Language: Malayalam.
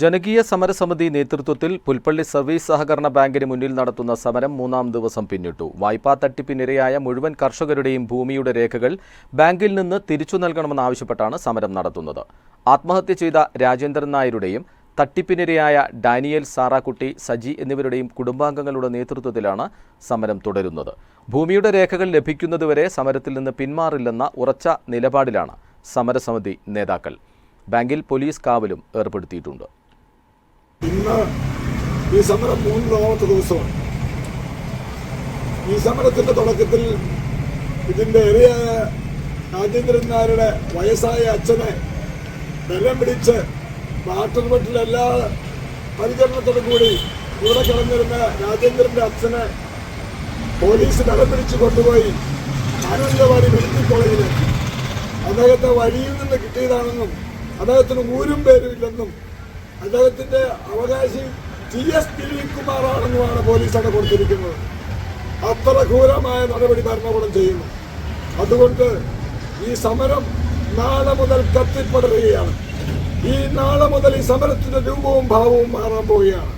ജനകീയ സമരസമിതി നേതൃത്വത്തിൽ പുൽപ്പള്ളി സർവീസ് സഹകരണ ബാങ്കിന് മുന്നിൽ നടത്തുന്ന സമരം മൂന്നാം ദിവസം പിന്നിട്ടു. വായ്പാ തട്ടിപ്പിനിരയായ മുഴുവൻ കർഷകരുടെയും ഭൂമിയുടെ രേഖകൾ ബാങ്കിൽ നിന്ന് തിരിച്ചു നൽകണമെന്നാവശ്യപ്പെട്ടാണ് സമരം നടത്തുന്നത്. ആത്മഹത്യ ചെയ്ത രാജേന്ദ്രൻ നായരുടെയും തട്ടിപ്പിനിരയായ ഡാനിയൽ സാറാക്കുട്ടി സജി എന്നിവരുടെയും കുടുംബാംഗങ്ങളുടെ നേതൃത്വത്തിലാണ് സമരം തുടരുന്നത്. ഭൂമിയുടെ രേഖകൾ ലഭിക്കുന്നതുവരെ സമരത്തിൽ നിന്ന് പിന്മാറില്ലെന്ന ഉറച്ച നിലപാടിലാണ് സമരസമിതി നേതാക്കൾ. ബാങ്കിൽ പോലീസ് കാവലും ഏർപ്പെടുത്തിയിട്ടുണ്ട്. ഇന്ന് ഈ സമരം മൂന്നാമത്തെ ദിവസമാണ്. ഈ സമരത്തിന്റെ തുടക്കത്തിൽ ഇതിന്റെ ഇരയായ രാജേന്ദ്രൻ നായരുടെ വയസ്സായ അച്ഛനെ ബലം പിടിച്ച് വാട്ടർ എല്ലാ പരിചരണത്തോടും കൂടി ഇവിടെ കിടന്നിരുന്ന രാജേന്ദ്രന്റെ അച്ഛനെ പോലീസ് ബലം പിടിച്ച് കൊണ്ടുപോയി ആനന്ദവാടി മെഡിക്കൽ കോളേജിൽ അദ്ദേഹത്തെ വഴിയിൽ നിന്ന് കിട്ടിയതാണെന്നും അദ്ദേഹത്തിന് ഊരും പേരും ഇല്ലെന്നും അദ്ദേഹത്തിന്റെ അവകാശി ടി എസ് ദിലീപ് കുമാറാണെന്നുമാണ് പോലീസ് അവിടെ കൊടുത്തിരിക്കുന്നത്. അത്ര ഘോരമായ നടപടി ഭരണകൂടം ചെയ്യുന്നു. അതുകൊണ്ട് ഈ സമരം നാളെ മുതൽ കത്തിപ്പടരുകയാണ്. ഈ നാളെ മുതൽ ഈ സമരത്തിന്റെ രൂപവും ഭാവവും മാറാൻ പോവുകയാണ്.